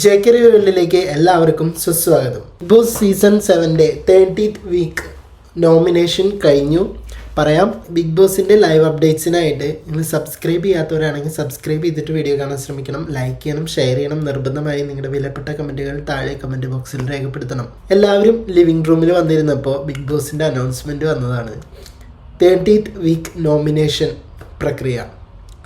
J K വേൾഡിലേക്ക് എല്ലാവർക്കും സുസ്വാഗതം. ബിഗ് ബോസ് സീസൺ സെവന്റെ തേർട്ടീത്ത് വീക്ക് നോമിനേഷൻ കഴിഞ്ഞു. പറയാം ബിഗ് ബോസിന്റെ ലൈവ് അപ്ഡേറ്റ്സിനായിട്ട് നിങ്ങൾ സബ്സ്ക്രൈബ് ചെയ്യാത്തവരാണെങ്കിൽ സബ്സ്ക്രൈബ് ചെയ്തിട്ട് വീഡിയോ കാണാൻ ശ്രമിക്കണം. ലൈക്ക് ചെയ്യണം ഷെയർ ചെയ്യണം. നിർബന്ധമായി നിങ്ങളുടെ വിലപ്പെട്ട കമന്റുകൾ താഴെ കമന്റ് ബോക്സിൽ രേഖപ്പെടുത്തണം. എല്ലാവരും ലിവിംഗ് റൂമിൽ വന്നിരുന്നപ്പോൾ ബിഗ് ബോസിന്റെ അനൗൺസ്മെന്റ് വന്നതാണ്. തേർട്ടീത്ത് വീക്ക് നോമിനേഷൻ പ്രക്രിയ.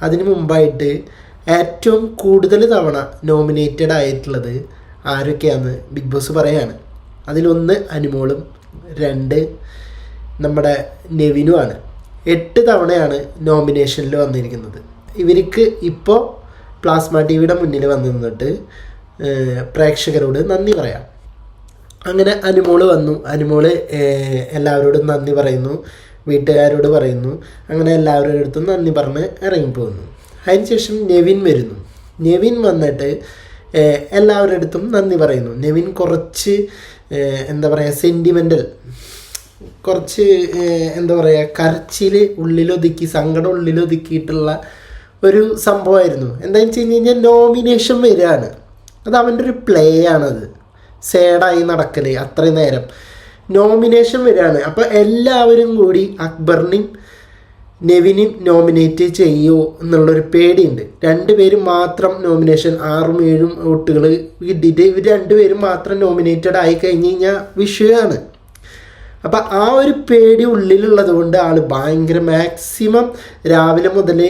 അതിനു മുമ്പായിട്ട് ഏറ്റവും കൂടുതൽ തവണ നോമിനേറ്റഡ് ആയിട്ടുള്ളത് ആരൊക്കെയാണെന്ന് ബിഗ് ബോസ് പറയാണ്. അതിലൊന്ന് അനുമോളും രണ്ട് നമ്മുടെ നെവിനുമാണ്. എട്ട് തവണയാണ് നോമിനേഷനിൽ വന്നിരിക്കുന്നത്. ഇവർക്ക് ഇപ്പോൾ പ്ലാസ്മ ടി വിയുടെ മുന്നിൽ വന്നിരുന്നിട്ട് പ്രേക്ഷകരോട് നന്ദി പറയാം. അങ്ങനെ അനുമോൾ വന്നു. അനുമോൾ എല്ലാവരോടും നന്ദി പറയുന്നു. വീട്ടുകാരോട് പറയുന്നു. അങ്ങനെ എല്ലാവരുടെ അടുത്തും നന്ദി പറഞ്ഞ് ഇറങ്ങിപ്പോകുന്നു. അതിനുശേഷം നെവിൻ വരുന്നു. നെവിൻ വന്നിട്ട് എല്ലാവരുടെ അടുത്തും നന്ദി പറയുന്നു. നെവിൻ കുറച്ച് എന്താ പറയുക സെന്റിമെന്റൽ കുറച്ച് എന്താ പറയുക കരച്ചിൽ ഉള്ളിലൊതുക്കി സങ്കടം ഉള്ളിലൊതുക്കിയിട്ടുള്ള ഒരു സംഭവമായിരുന്നു. എന്താണെന്ന് വെച്ച് കഴിഞ്ഞ് കഴിഞ്ഞാൽ നോമിനേഷൻ വരികയാണ്. അത് അവന്റെ ഒരു പ്ലേ ആണത് സേഡായി നടക്കൽ അത്രയും നേരം. നോമിനേഷൻ വരികയാണ്. അപ്പോൾ എല്ലാവരും കൂടി അക്ബറിനെയും നെവിനും നോമിനേറ്റ് ചെയ്യുമോ എന്നുള്ളൊരു പേടിയുണ്ട്. രണ്ടുപേരും മാത്രം നോമിനേഷൻ ആറും ഏഴും വോട്ടുകൾ കിട്ടിയിട്ട് ഇവർ രണ്ടുപേരും മാത്രം നോമിനേറ്റഡ് ആയി കഴിഞ്ഞ് കഴിഞ്ഞാൽ വിഷയമാണ്. അപ്പം ആ ഒരു പേടി ഉള്ളിലുള്ളത് കൊണ്ട് ആൾ ഭയങ്കര മാക്സിമം രാവിലെ മുതൽ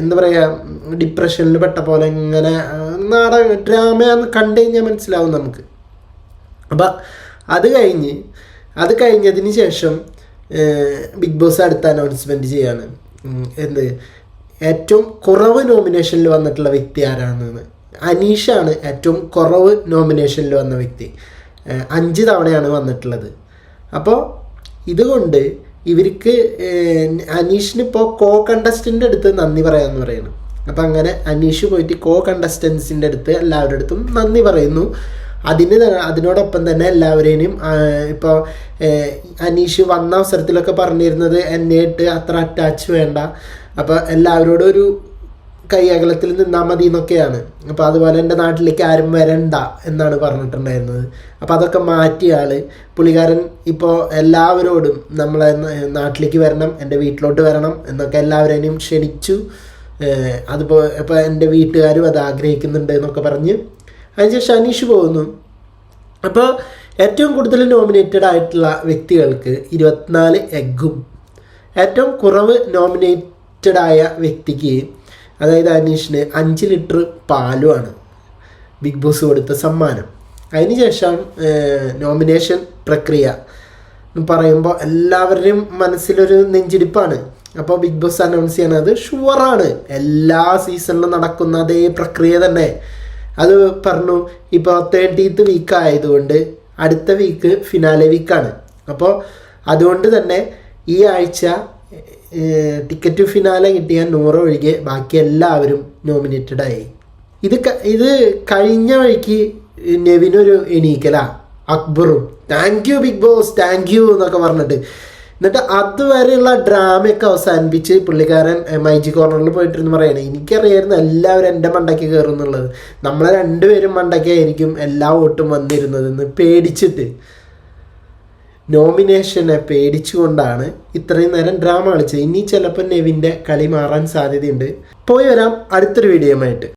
എന്താ പറയുക ഡിപ്രഷനിൽ പെട്ട പോലെ ഇങ്ങനെ നാടക ഡ്രാമയാന്ന് കണ്ടു കഴിഞ്ഞാൽ മനസ്സിലാവും നമുക്ക്. അപ്പം അത് കഴിഞ്ഞ് അത് കഴിഞ്ഞതിന് ശേഷം ബിഗ് ബോസ് അടുത്ത അനൗൺസ്മെന്റ് ചെയ്യാണ്. എന്ത്? ഏറ്റവും കുറവ് നോമിനേഷനിൽ വന്നിട്ടുള്ള വ്യക്തി ആരാണെന്ന്. അനീഷാണ് ഏറ്റവും കുറവ് നോമിനേഷനിൽ വന്ന വ്യക്തി. അഞ്ച് തവണയാണ് വന്നിട്ടുള്ളത്. അപ്പോൾ ഇതുകൊണ്ട് ഇവർക്ക് അനീഷിന് ഇപ്പോൾ കോ കണ്ടസ്റ്റന്റ് അടുത്ത് നന്ദി പറയാമെന്ന് പറയുന്നു. അപ്പം അങ്ങനെ അനീഷ് പോയിട്ട് കോ കണ്ടസ്റ്റൻസിന്റെ അടുത്ത് എല്ലാവരുടെ അടുത്തും നന്ദി പറയുന്നു. അതിന് അതിനോടൊപ്പം തന്നെ എല്ലാവരെയും ഇപ്പോൾ അനീഷ് വന്ന അവസരത്തിലൊക്കെ പറഞ്ഞിരുന്നത് എന്നെ ഇട്ട് അത്ര അറ്റാച്ച് വേണ്ട. അപ്പോൾ എല്ലാവരോടും ഒരു കൈയകലത്തിൽ നിന്നാൽ മതി എന്നൊക്കെയാണ്. അപ്പോൾ അതുപോലെ എന്റെ നാട്ടിലേക്ക് ആരും വരണ്ട എന്നാണ് പറഞ്ഞിട്ടുണ്ടായിരുന്നത്. അപ്പോൾ അതൊക്കെ മാറ്റിയ ആൾ. പുള്ളിക്കാരൻ ഇപ്പോൾ എല്ലാവരോടും നമ്മളെ നാട്ടിലേക്ക് വരണം എന്റെ വീട്ടിലോട്ട് വരണം എന്നൊക്കെ എല്ലാവരെയും ക്ഷണിച്ചു. അതിപ്പോൾ ഇപ്പോൾ എന്റെ വീട്ടുകാരും അത് ആഗ്രഹിക്കുന്നുണ്ട് എന്നൊക്കെ പറഞ്ഞ് അതിനുശേഷം അനീഷ് പോകുന്നു. അപ്പോൾ ഏറ്റവും കൂടുതൽ നോമിനേറ്റഡ് ആയിട്ടുള്ള വ്യക്തികൾക്ക് ഇരുപത്തിനാല് എഗ്ഗും ഏറ്റവും കുറവ് നോമിനേറ്റഡ് ആയ വ്യക്തിക്ക് അതായത് അനീഷിന് അഞ്ച് ലിറ്റർ പാലുമാണ് ബിഗ് ബോസ് കൊടുത്ത സമ്മാനം. അതിനുശേഷം നോമിനേഷൻ പ്രക്രിയ എന്ന് പറയുമ്പോൾ എല്ലാവരുടെയും മനസ്സിലൊരു നെഞ്ചിടിപ്പാണ്. അപ്പോൾ ബിഗ് ബോസ് അനൗൺസ് ചെയ്യണത് ഷുവറാണ്. എല്ലാ സീസണിലും നടക്കുന്ന അതേ പ്രക്രിയ തന്നെ. അത് പറഞ്ഞു ഇപ്പോൾ തേർട്ടീത്ത് വീക്ക് ആയതുകൊണ്ട് അടുത്ത വീക്ക് ഫിനാലെ വീക്കാണ് അപ്പോൾ അതുകൊണ്ട് തന്നെ ഈ ആഴ്ച ടിക്കറ്റ് ഫിനാലെ കിട്ടിയ നൂറ് ഒഴികെ ബാക്കി എല്ലാവരും നോമിനേറ്റഡ് ആയി. ഇത് ഇത് കഴിഞ്ഞ വഴിക്ക് നെവിനൊരു എണീക്കലാ. അക്ബറും thank you big boss thank you എന്നൊക്കെ പറഞ്ഞിട്ട്. എന്നിട്ട് അതുവരെയുള്ള ഡ്രാമയൊക്കെ അവസാനിപ്പിച്ച് പുള്ളിക്കാരൻ മൈജി കോർണറിൽ പോയിട്ടിരുന്ന് പറയുന്നത് എനിക്കറിയായിരുന്നു എല്ലാവരും എന്റെ മണ്ടയ്ക്ക് കയറും എന്നുള്ളത്. നമ്മളെ രണ്ടുപേരും മണ്ടയ്ക്കായിരിക്കും എല്ലാ വോട്ടും വന്നിരുന്നതെന്ന് പേടിച്ചിട്ട്. നോമിനേഷനെ പേടിച്ചുകൊണ്ടാണ് ഇത്രയും നേരം ഡ്രാമ കളിച്ചത്. ഇനി ചിലപ്പോൾ നെവിന്റെ കളി മാറാൻ സാധ്യതയുണ്ട്. പോയി വരാം അടുത്തൊരു വീഡിയോയുമായിട്ട്